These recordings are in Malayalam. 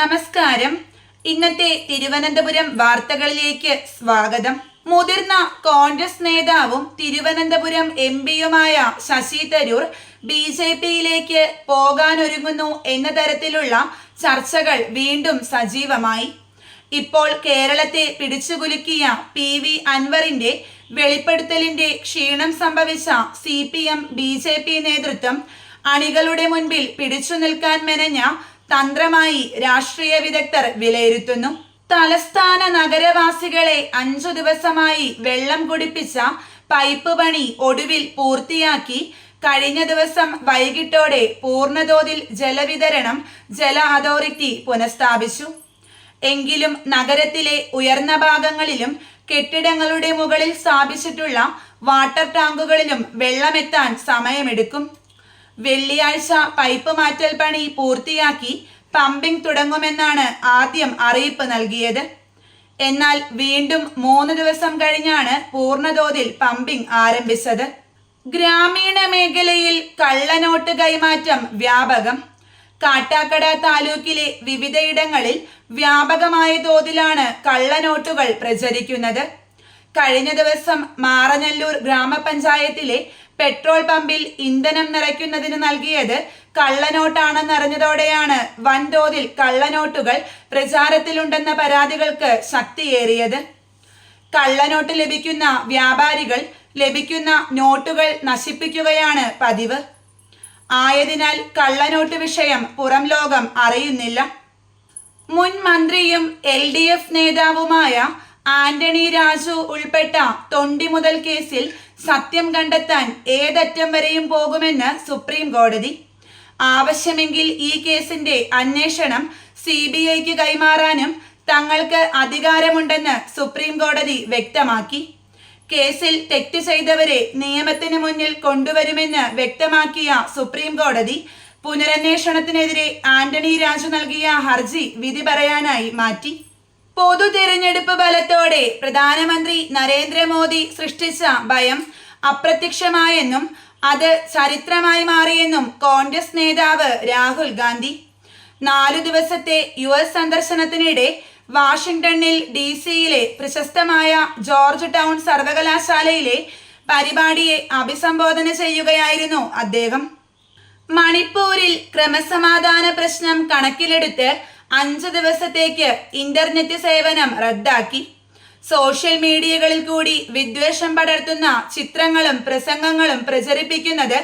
നമസ്കാരം. ഇന്നത്തെ തിരുവനന്തപുരം വാർത്തകളിലേക്ക് സ്വാഗതം. മുതിർന്ന കോൺഗ്രസ് നേതാവും തിരുവനന്തപുരം എം പിയുമായ ശശി തരൂർ ബി ജെ പിയിലേക്ക് പോകാനൊരുങ്ങുന്നു എന്ന തരത്തിലുള്ള ചർച്ചകൾ വീണ്ടും സജീവമായി. ഇപ്പോൾ കേരളത്തെ പിടിച്ചുകുലുക്കിയ പി വി അൻവറിന്റെ വെളിപ്പെടുത്തലിന്റെ ക്ഷീണം സംഭവിച്ച C P M B J P നേതൃത്വം അണികളുടെ മുൻപിൽ പിടിച്ചു നിൽക്കാൻ മെനഞ്ഞ തന്ത്രമായി രാഷ്ട്രീയ വിദഗ്ധർ വിലയിരുത്തുന്നു. തലസ്ഥാന നഗരവാസികളെ അഞ്ചു ദിവസമായി വെള്ളം കുടിപ്പിച്ച പൈപ്പ് പണി ഒടുവിൽ പൂർത്തിയാക്കി. കഴിഞ്ഞ ദിവസം വൈകിട്ടോടെ പൂർണതോതിൽ ജലവിതരണം ജല അതോറിറ്റി പുനഃസ്ഥാപിച്ചു. എങ്കിലും നഗരത്തിലെ ഉയർന്ന ഭാഗങ്ങളിലും കെട്ടിടങ്ങളുടെ മുകളിൽ സ്ഥാപിച്ചിട്ടുള്ള വാട്ടർ ടാങ്കുകളിലും വെള്ളമെത്താൻ സമയമെടുക്കും. വെള്ളിയാഴ്ച പൈപ്പ് മാറ്റൽ പണി പൂർത്തിയാക്കി പമ്പിംഗ് തുടങ്ങുമെന്നാണ് ആദ്യം അറിയിപ്പ് നൽകിയത്. എന്നാൽ വീണ്ടും മൂന്ന് ദിവസം കഴിഞ്ഞാണ് പൂർണതോതിൽ പമ്പിംഗ് ആരംഭിച്ചത്. ഗ്രാമീണ മേഖലയിൽ കള്ളനോട്ട് കൈമാറ്റം വ്യാപകം. കാട്ടാക്കട താലൂക്കിലെ വിവിധയിടങ്ങളിൽ വ്യാപകമായ തോതിലാണ് കള്ളനോട്ടുകൾ പ്രചരിക്കുന്നത്. കഴിഞ്ഞ ദിവസം മാറനല്ലൂർ ഗ്രാമപഞ്ചായത്തിലെ പെട്രോൾ പമ്പിൽ ഇന്ധനം നിറയ്ക്കുന്നതിന് നൽകിയത് കള്ളനോട്ടാണെന്നറിഞ്ഞതോടെയാണ്. വൻതോതിൽ കള്ളനോട്ടുകൾ പ്രചാരത്തിലുണ്ടെന്ന പരാതികൾക്ക് ശക്തിയേറിയത്. കള്ളനോട്ട് ലഭിക്കുന്ന വ്യാപാരികൾ ലഭിക്കുന്ന നോട്ടുകൾ നശിപ്പിക്കുകയാണ് പതിവ്. ആയതിനാൽ കള്ളനോട്ട് വിഷയം പുറം ലോകം അറിയുന്നില്ല. മുൻ മന്ത്രിയും എൽ ഡി എഫ് നേതാവുമായ ആന്റണി രാജു ഉൾപ്പെട്ട തൊണ്ടി മുതൽ കേസിൽ സത്യം കണ്ടെത്താൻ ഏതറ്റം വരെയും പോകുമെന്ന് സുപ്രീം കോടതി. ആവശ്യമെങ്കിൽ ഈ കേസിന്റെ അന്വേഷണം സി ബി ഐക്ക് കൈമാറാനും തങ്ങൾക്ക് അധികാരമുണ്ടെന്ന് സുപ്രീം കോടതി വ്യക്തമാക്കി. കേസിൽ തെറ്റ് ചെയ്തവരെ നിയമത്തിന് മുന്നിൽ കൊണ്ടുവരുമെന്ന് വ്യക്തമാക്കിയ സുപ്രീം കോടതി പുനരന്വേഷണത്തിനെതിരെ ആന്റണി രാജു നൽകിയ ഹർജി വിധി പറയാനായി മാറ്റി. പൊതു തിരഞ്ഞെടുപ്പ് ബലത്തോടെ പ്രധാനമന്ത്രി നരേന്ദ്രമോദി സൃഷ്ടിച്ച ഭയം അപ്രത്യക്ഷമായെന്നും അത് ചരിത്രമായി മാറിയെന്നും കോൺഗ്രസ് നേതാവ് രാഹുൽ ഗാന്ധി. നാലു ദിവസത്തെ യു എസ് സന്ദർശനത്തിനിടെ വാഷിംഗ്ടണിൽ ഡി സിയിലെ പ്രശസ്തമായ ജോർജ് ടൗൺ സർവകലാശാലയിലെ പരിപാടിയെ അഭിസംബോധന ചെയ്യുകയായിരുന്നു അദ്ദേഹം. മണിപ്പൂരിൽ ക്രമസമാധാന പ്രശ്നം കണക്കിലെടുത്ത് അഞ്ചു ദിവസത്തേക്ക് ഇന്റർനെറ്റ് സേവനം റദ്ദാക്കി. സോഷ്യൽ മീഡിയകളിൽ കൂടി വിദ്വേഷം പടർത്തുന്ന ചിത്രങ്ങളും പ്രസംഗങ്ങളും പ്രചരിപ്പിക്കുന്നത്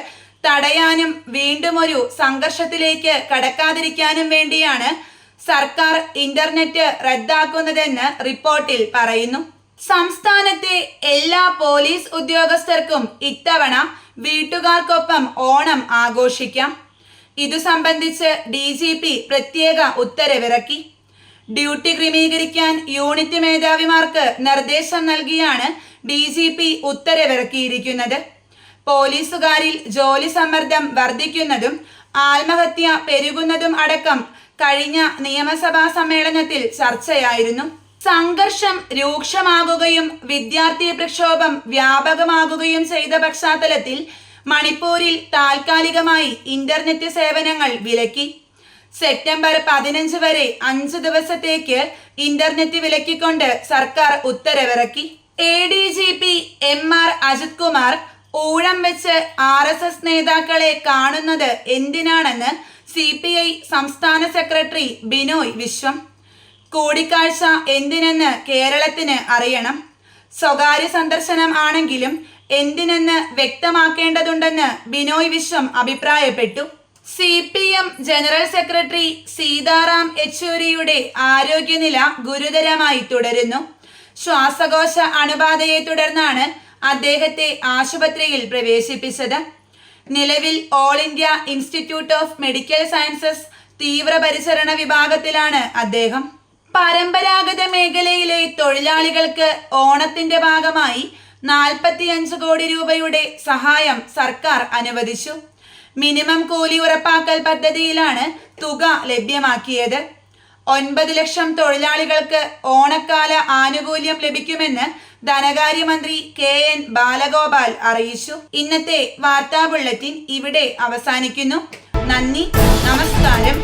തടയാനും വീണ്ടും ഒരു സംഘർഷത്തിലേക്ക് കടക്കാതിരിക്കാനും വേണ്ടിയാണ് സർക്കാർ ഇന്റർനെറ്റ് റദ്ദാക്കുന്നതെന്ന് റിപ്പോർട്ടിൽ പറയുന്നു. സംസ്ഥാനത്തെ എല്ലാ പോലീസ് ഉദ്യോഗസ്ഥർക്കും ഇത്തവണ വീട്ടുകാർക്കൊപ്പം ഓണം ആഘോഷിക്കാം. ഇതു സംബന്ധിച്ച് ഡി ജി പി പ്രത്യേക ഉത്തരവിറക്കി. ഡ്യൂട്ടി ക്രമീകരിക്കാൻ യൂണിറ്റ് മേധാവിമാർക്ക് നിർദ്ദേശം നൽകിയാണ് ഡി ജി പി ഉത്തരവിറക്കിയിരിക്കുന്നത്. പോലീസുകാരിൽ ജോലി സമ്മർദ്ദം വർദ്ധിക്കുന്നതും ആത്മഹത്യ പെരുകുന്നതും അടക്കം കഴിഞ്ഞ നിയമസഭാ സമ്മേളനത്തിൽ ചർച്ചയായിരുന്നു. സംഘർഷം രൂക്ഷമാകുകയും വിദ്യാർത്ഥി പ്രക്ഷോഭം വ്യാപകമാകുകയും ചെയ്ത പശ്ചാത്തലത്തിൽ മണിപ്പൂരിൽ താൽക്കാലികമായി ഇന്റർനെറ്റ് സേവനങ്ങൾ വിലക്കി. സെപ്റ്റംബർ പതിനഞ്ച് വരെ അഞ്ച് ദിവസത്തേക്ക് ഇന്റർനെറ്റ് വിലക്കിക്കൊണ്ട് സർക്കാർ ഉത്തരവിറക്കി. A D G P M R Ajith Kumar ഊഴം വെച്ച് ആർ എസ് എസ് നേതാക്കളെ കാണുന്നത് എന്തിനാണെന്ന് സി പി ഐ സംസ്ഥാന സെക്രട്ടറി ബിനോയ് വിശ്വം. കൂടിക്കാഴ്ച എന്തിനെന്ന് കേരളത്തിന് അറിയണം. സ്വകാര്യ സന്ദർശനം ആണെങ്കിലും എന്തിനെന്ന് വ്യക്തമാക്കേണ്ടതുണ്ടെന്ന് ബിനോയ് വിശ്വം അഭിപ്രായപ്പെട്ടു. C P M general secretary Sitaram യെച്ചൂരിയുടെ ആരോഗ്യനില ഗുരുതരമായി തുടരുന്നു. ശ്വാസകോശ അണുബാധയെ തുടർന്നാണ് അദ്ദേഹത്തെ ആശുപത്രിയിൽ പ്രവേശിപ്പിച്ചത്. നിലവിൽ all India institute of medical sciences തീവ്രപരിചരണ വിഭാഗത്തിലാണ് അദ്ദേഹം. പരമ്പരാഗത മേഖലയിലെ തൊഴിലാളികൾക്ക് ഓണത്തിന്റെ ഭാഗമായി നാൽപ്പത്തിയഞ്ച് കോടി രൂപയുടെ സഹായം സർക്കാർ അനുവദിച്ചു. മിനിമം കൂലി ഉറപ്പാക്കൽ പദ്ധതിയിലാണ് തുക ലഭ്യമാക്കിയത്. ഒൻപത് ലക്ഷം തൊഴിലാളികൾക്ക് ഓണക്കാല ആനുകൂല്യം ലഭിക്കുമെന്ന് ധനകാര്യമന്ത്രി കെ എൻ ബാലഗോപാൽ അറിയിച്ചു. ഇന്നത്തെ വാർത്താ ബുള്ളറ്റിൻ ഇവിടെ അവസാനിക്കുന്നു. നന്ദി നമസ്കാരം.